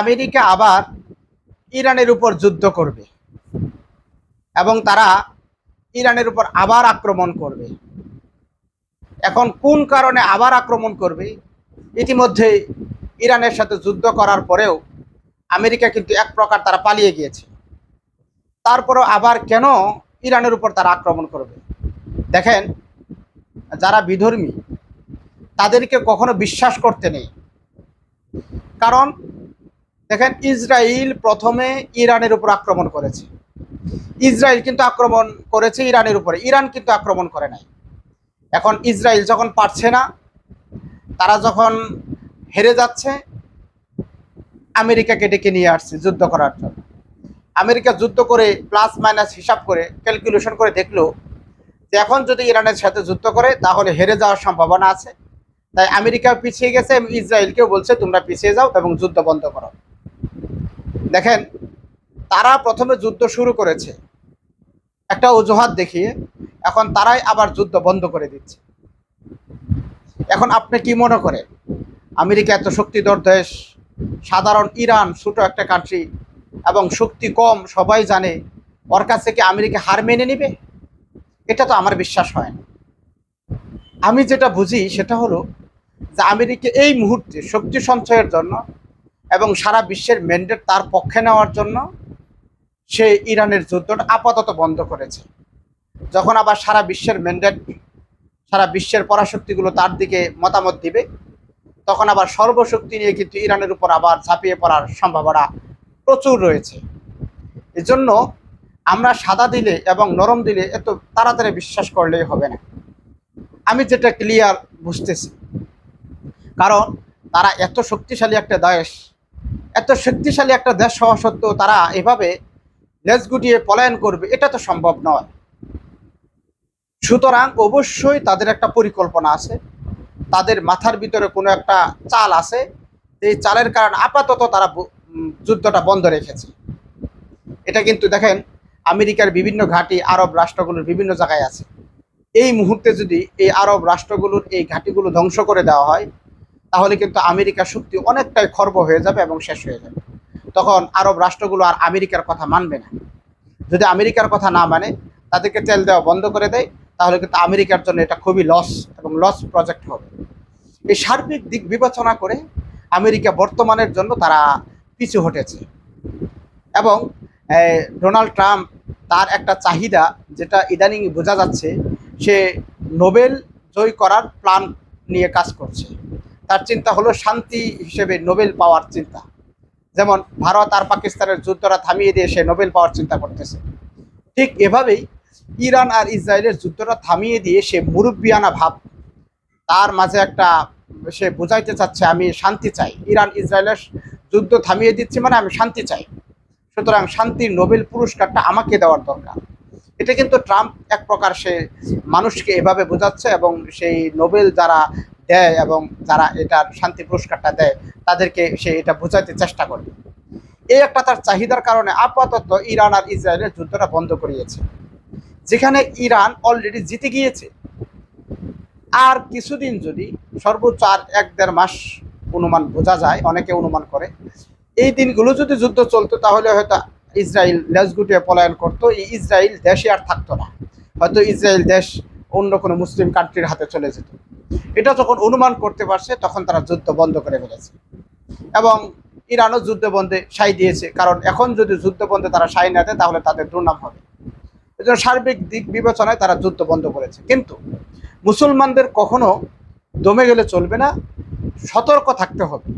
America আবার ইরানের উপর যুদ্ধ করবে এবং তারা ইরানের উপর আবার আক্রমণ করবে। এখন কোন কারণে আবার আক্রমণ করবে, ইতিমধ্যে ইরানের সাথে যুদ্ধ করার পরেও আমেরিকা কিন্তু এক প্রকার তারা পালিয়ে গিয়েছে। তারপরও আবার কেন ইরানের উপর তারা আক্রমণ করবে? দেখেন, যারা বিধর্মী, তাদেরকে কখনো বিশ্বাস করতে নেই। কারণ দেখেন ইসরায়েল প্রথমে ইরানের উপর আক্রমণ করেছে। ইসরায়েল কিন্তু আক্রমণ করেছে ইরানের উপরে। ইরান কিন্তু আক্রমণ করে নাই। এখন ইসরায়েল যখন পারছে না, তারা যখন হেরে যাচ্ছে, আমেরিকাকে ডেকে নিয়ে আসছে যুদ্ধ করার জন্য। আমেরিকা যুদ্ধ করে প্লাস মাইনাস হিসাব করে ক্যালকুলেশন করে দেখল যে এখন যদি ইরানের সাথে যুদ্ধ করে, তাহলে হেরে যাওয়ার সম্ভাবনা আছে। তাই আমেরিকা পিছিয়ে গেছে ইসরায়েলকেও বলছে, তোমরা পিছিয়ে যাও এবং যুদ্ধ বন্ধ করো। দেখেন, তারা প্রথমে যুদ্ধ শুরু করেছে। একটা অজুহাত দেখিয়ে, এখন তারাই আবার যুদ্ধ বন্ধ করে দিচ্ছে। এখন আপনি কি মনে করেন, আমেরিকা এত শক্তিধর দেশ, সাধারণ ইরান, ছোট একটা কান্ট্রি এবং শক্তি কম, সবাই জানে, ওর কাছ থেকে আমেরিকা হার মেনে নেবে? এটা তো আমার বিশ্বাস হয় না। আমি যেটা বুঝি, সেটা হলো যে আমেরিকা এই মুহূর্তে শক্তি সঞ্চয়ের জন্য এবং সারা বিশ্বের ম্যান্ডেট তার পক্ষে নেওয়ার জন্য সে ইরানের যুদ্ধটা আপাতত বন্ধ করেছে। যখন আবার সারা বিশ্বের ম্যান্ডেট, সারা বিশ্বের পরাশক্তিগুলো তার দিকে মতামত দিবে, তখন আবার সর্বশক্তি নিয়ে কিন্তু ইরানের উপর আবার ঝাঁপিয়ে পড়ার সম্ভাবনা প্রচুর রয়েছে। এজন্য আমরা সাদা দিলে এবং নরম দিলে এত তাড়াতাড়ি বিশ্বাস করলেই হবে না। আমি যেটা ক্লিয়ার বুঝতেছি, কারণ তারা এত শক্তিশালী একটা দেশ এত শক্তিশালী একটা দেশ হওয়া সত্ত্বেও তারা এভাবে লেজ গুটিয়ে পলায়ন করবে, এটা তো সম্ভব নয়। সুতরাং অবশ্যই তাদের একটা পরিকল্পনা আছে। তাদের মাথার ভিতরে কোনো একটা চাল আছে। এই চালের কারণে আপাতত তারা যুদ্ধটা বন্ধ রেখেছে। এটা কিন্তু দেখেন, আমেরিকার বিভিন্ন ঘাঁটি, আরব রাষ্ট্রগুলোর বিভিন্ন জায়গায় আছে। এই মুহূর্তে যদি এই আরব রাষ্ট্রগুলোর এই ঘাঁটিগুলো ধ্বংস করে দেওয়া হয় তাহলে কিন্তু আমেরিকার শক্তি অনেকটাই খর্ব হয়ে যাবে এবং শেষ হয়ে যাবে। তখন আরব রাষ্ট্রগুলো আর আমেরিকার কথা মানবে না। যদি আমেরিকার কথা না মানে তাদেরকে তেল দেওয়া বন্ধ করে দেয়, তাহলে কিন্তু আমেরিকার জন্য এটা খুবই লস এবং লস প্রজেক্ট হবে। এই সার্বিক দিক বিবেচনা করে আমেরিকা বর্তমানের জন্য তারা পিছু হটেছে। এবং ডোনাল্ড ট্রাম্প তার একটা চাহিদা যেটা ইদানিং বোঝা যাচ্ছে, সে নোবেল জয় করার প্ল্যান নিয়ে কাজ করছে। তার চিন্তা হলো শান্তি হিসেবে নোবেল পাওয়ার চিন্তা। যেমন ভারত আর পাকিস্তানের যুদ্ধটা থামিয়ে দিয়ে সে নোবেল পাওয়ার চিন্তা করতেছে। ঠিক এভাবেই ইরান আর ইসরায়েলের যুদ্ধটা থামিয়ে দিয়ে সে মুরব্বিয়ানা ভাব, তার মাঝে একটা সে বোঝাইতে চাচ্ছে, আমি শান্তি চাই। ইরান, ইসরায়েলের যুদ্ধ থামিয়ে দিচ্ছি মানে আমি শান্তি চাই। সুতরাং শান্তির নোবেল পুরস্কারটা আমাকে দেওয়ার দরকার। এটা কিন্তু ট্রাম্প এক প্রকার সে মানুষকে এভাবে বোঝাচ্ছে এবং সেই নোবেল যারা দেয় এবং যারা এটার শান্তি পুরস্কারটা দেয়, তাদেরকে সে এটা বোঝাইতে চেষ্টা করবে। এই একটা তার চাহিদার কারণে আপাতত ইরান আর ইসরায়েলের যুদ্ধটা বন্ধ করিয়েছে। যেখানে ইরান অলরেডি জিতে গিয়েছে। আর কিছুদিন যদি সর্বোচ্চ আর এক দেড় মাস অনুমান বোঝা যায়, অনেকে অনুমান করে, এই দিনগুলো যদি যুদ্ধ চলতো, তাহলে হয়তো ইসরায়েল লেজ গুটিয়ে পলায়ন করতো। এই ইসরায়েল দেশে আর থাকতো না। হয়তো ইসরায়েল দেশ অন্য কোনো মুসলিম কান্ট্রির হাতে চলে যেত। এটা যখন অনুমান করতে পারছে, তখন তারা যুদ্ধ বন্ধ করে ফেলেছে। এবং ইরানও যুদ্ধ বন্ধে সাই দিয়েছে, কারণ এখন যদি যুদ্ধ বন্ধে তারা সাই না দেয়, তাহলে তাদের দুর্নাম হবে। এজন্য সার্বিক দিক বিবেচনায় তারা যুদ্ধ বন্ধ করেছে। কিন্তু মুসলমানদের কখনো দমে গেলে চলবে না, সতর্ক থাকতে হবে।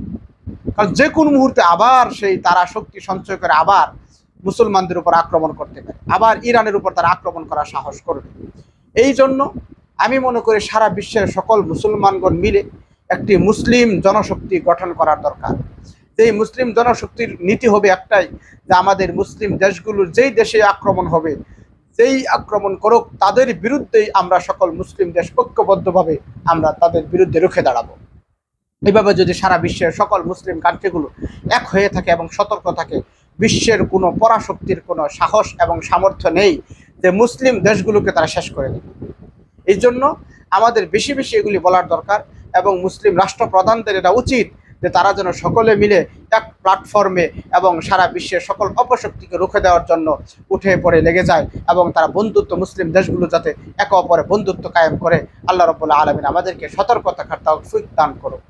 কারণ যে কোনো মুহূর্তে আবার সেই তারা শক্তি সঞ্চয় করে আবার মুসলমানদের উপর আক্রমণ করতে পারে। আবার ইরানের উপর তারা আক্রমণ করার সাহস করবে। এই জন্য আমি মনে করি সারা বিশ্বের সকল মুসলমানগণ মিলে একটি মুসলিম জনশক্তি গঠন করার দরকার। যেই মুসলিম জনশক্তির নীতি হবে একটাই যে আমাদের মুসলিম দেশগুলোর যেই দেশে আক্রমণ হবে, যেই আক্রমণ করুক, তাদের বিরুদ্ধেই আমরা সকল মুসলিম দেশ ঐক্যবদ্ধভাবে আমরা তাদের বিরুদ্ধে রুখে দাঁড়াবো। এইভাবে যদি সারা বিশ্বের সকল মুসলিম কান্ট্রিগুলো এক হয়ে থাকে এবং সতর্ক থাকে, বিশ্বের কোনো পরাশক্তির কোনো সাহস এবং সামর্থ্য নেই যে মুসলিম দেশগুলোকে তারা শেষ করে দেবে এই জন্য আমাদের বেশি বেশি এগুলি বলার দরকার এবং মুসলিম রাষ্ট্রপ্রধানদের এটা উচিত যে তারা যেন সকলে মিলে এক প্ল্যাটফর্মে এবং সারা বিশ্বের সকল অপশক্তিকে রুখে দেওয়ার জন্য উঠে পড়ে লেগে যায় এবং তারা বন্ধুত্ব মুসলিম দেশগুলো যাতে একে অপরে বন্ধুত্ব কায়েম করে। আল্লাহ রবুল্লাহ আলমিন আমাদেরকে সতর্কতা খাতা দান করুক।